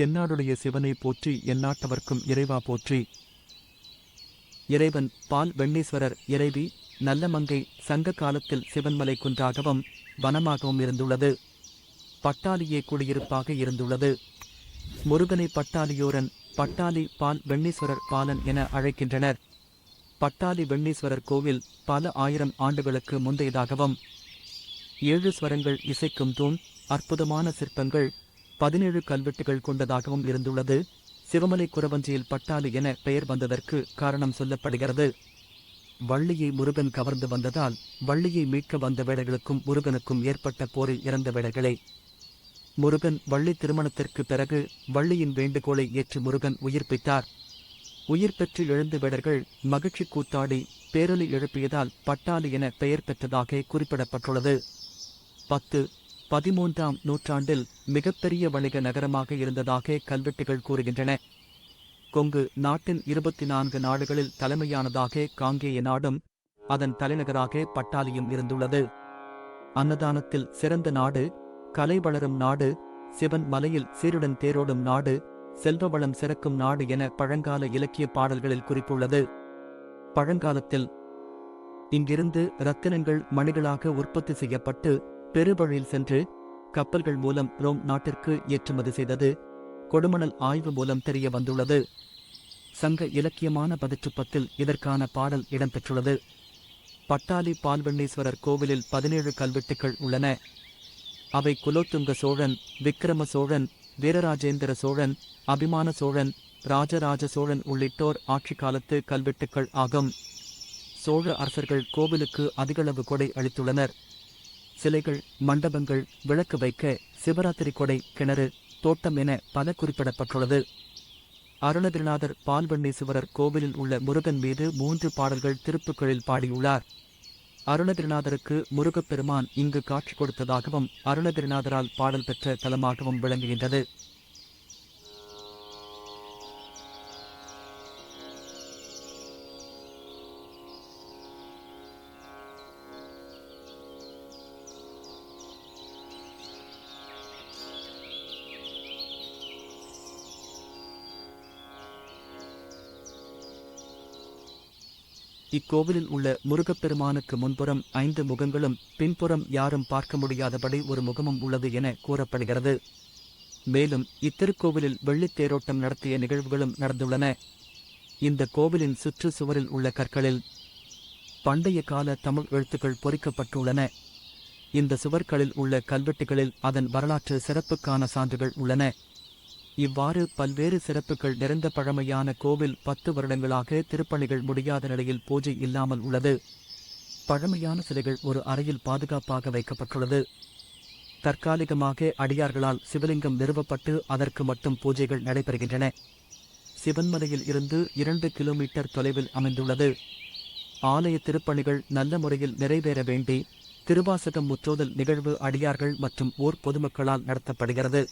தென்னாடுடைய சிவனை போற்றி எந்நாட்டவர்க்கும் இறைவா போற்றி. இறைவன் பால் வெண்ணீஸ்வரர் இறைவி நல்லமங்கை சங்க காலத்தில் சிவன்மலை குன்றாகவும் வனமாகவும் இருந்துள்ளது. பட்டாளியே குடியிருப்பாக இருந்துள்ளது. முருகனை பட்டாளியோரன் பட்டாளி பால் வெண்ணீஸ்வரர் பாலன் என அழைக்கின்றனர். பட்டாளி வெண்ணீஸ்வரர் கோவில் பல ஆயிரம் ஆண்டுகளுக்கு முந்தையதாகவும் ஏழு ஸ்வரங்கள் இசைக்கும் தூண் அற்புதமான சிற்பங்கள் பதினேழு கல்வெட்டுகள் கொண்டதாகவும் இருந்துள்ளது. சிவமலை குரவஞ்சியில் பட்டாளி என பெயர் வந்ததற்கு காரணம் சொல்லப்படுகிறது. வள்ளியை முருகன் கவர்ந்து வந்ததால் வள்ளியை மீட்க வந்த வேடர்களுக்கும் முருகனுக்கும் ஏற்பட்ட போரில் இறந்த வேடர்களே முருகன் வள்ளி திருமணத்திற்கு பிறகு வள்ளியின் வேண்டுகோளை ஏற்று முருகன் உயிர்ப்பித்தார் உயிர் பெற்று எழுந்த வேடர்கள் மகிழ்ச்சி கூத்தாடி பேரொலி எழுப்பியதால் பட்டாளி என பெயர் பெற்றதாக குறிப்பிடப்பட்டுள்ளது. பத்து பதிமூன்றாம் நூற்றாண்டில் மிகப்பெரிய வணிக நகரமாக இருந்ததாக கல்வெட்டுகள் கூறுகின்றன. கொங்கு நாட்டின் இருபத்தி நான்கு நாடுகளில் தலைமையானதாக காங்கேய நாடும் அதன் தலைநகராக பட்டாளியும் இருந்துள்ளது. அன்னதானத்தில் சிறந்த நாடு கலை வளரும் நாடு சிவன் மலையில் சீருடன் தேரோடும் நாடு செல்வ வளம் சிறக்கும் நாடு என பழங்கால இலக்கிய பாடல்களில் குறிப்புள்ளது. பழங்காலத்தில் இங்கிருந்து ரத்தினங்கள் மணிகளாக உற்பத்தி செய்யப்பட்டு பெருவழியில் சென்று கப்பல்கள் மூலம் ரோம் நாட்டிற்கு ஏற்றுமதி செய்தது கொடுமணல் ஆய்வு மூலம் தெரிய வந்துள்ளது. சங்க இலக்கியமான பதிற்றுப்பத்தில் இதற்கான பாடல் இடம்பெற்றுள்ளது. பட்டாளி பால்வெண்ணீஸ்வரர் கோவிலில் பதினேழு கல்வெட்டுக்கள் உள்ளன. அவை குலோத்துங்க சோழன் விக்கிரம சோழன் வீரராஜேந்திர சோழன் அபிமான சோழன் ராஜராஜ சோழன் உள்ளிட்டோர் ஆட்சி காலத்து கல்வெட்டுக்கள் ஆகும். சோழ அரசர்கள் கோவிலுக்கு அதிகளவு கொடை அளித்துள்ளனர். சிலைகள் மண்டபங்கள் விளக்கு வைக்க சிவராத்திரி கொடை கிணறு தோட்டம் என பல குறிப்பிடப்பட்டுள்ளது. அருணகிரிநாதர் பால்வண்ணீசுவரர் கோவிலில் உள்ள முருகன் மீது மூன்று பாடல்கள் திருப்புக்களில் பாடியுள்ளார். அருணகிரிநாதருக்கு முருகப்பெருமான் இங்கு காட்சி கொடுத்ததாகவும் அருணகிரிநாதரால் பாடல் பெற்ற தலமாகவும் விளங்குகின்றது. இக்கோவிலில் உள்ள முருகப்பெருமானுக்கு முன்புறம் ஐந்து முகங்களும் பின்புறம் யாரும் பார்க்க முடியாதபடி ஒரு முகமும் உள்ளது என கூறப்படுகிறது. மேலும் இத்திருக்கோவிலில் வெள்ளித் தேரோட்டம் நடத்திய நிகழ்வுகளும் நடந்துள்ளன. இந்த கோவிலின் சுற்று சுவரில் உள்ள கற்களில் பண்டைய கால தமிழ் எழுத்துக்கள் பொறிக்கப்பட்டுள்ளன. இந்த சுவர்களில் உள்ள கல்வெட்டுகளில் அதன் வரலாற்று சிறப்புக்கான சான்றுகள் உள்ளன. இவ்வாறு பல்வேறு சிறப்புகள் நிறைந்த பழமையான கோவில் பத்து வருடங்களாக திருப்பணிகள் முடியாத நிலையில் பூஜை இல்லாமல் உள்ளது. பழமையான சிலைகள் ஒரு அறையில் பாதுகாப்பாக வைக்கப்பட்டுள்ளது. தற்காலிகமாக அடியார்களால் சிவலிங்கம் நிறுவப்பட்டு அதற்கு மட்டும் பூஜைகள் நடைபெறுகின்றன. சிவன்மலையில் இருந்து இரண்டு கிலோமீட்டர் தொலைவில் அமைந்துள்ளது. ஆலய திருப்பணிகள் நல்ல முறையில் நிறைவேற வேண்டி திருவாசகம் முற்றோதல் நிகழ்வு அடியார்கள் மற்றும் ஊர் பொதுமக்களால் நடத்தப்படுகிறது.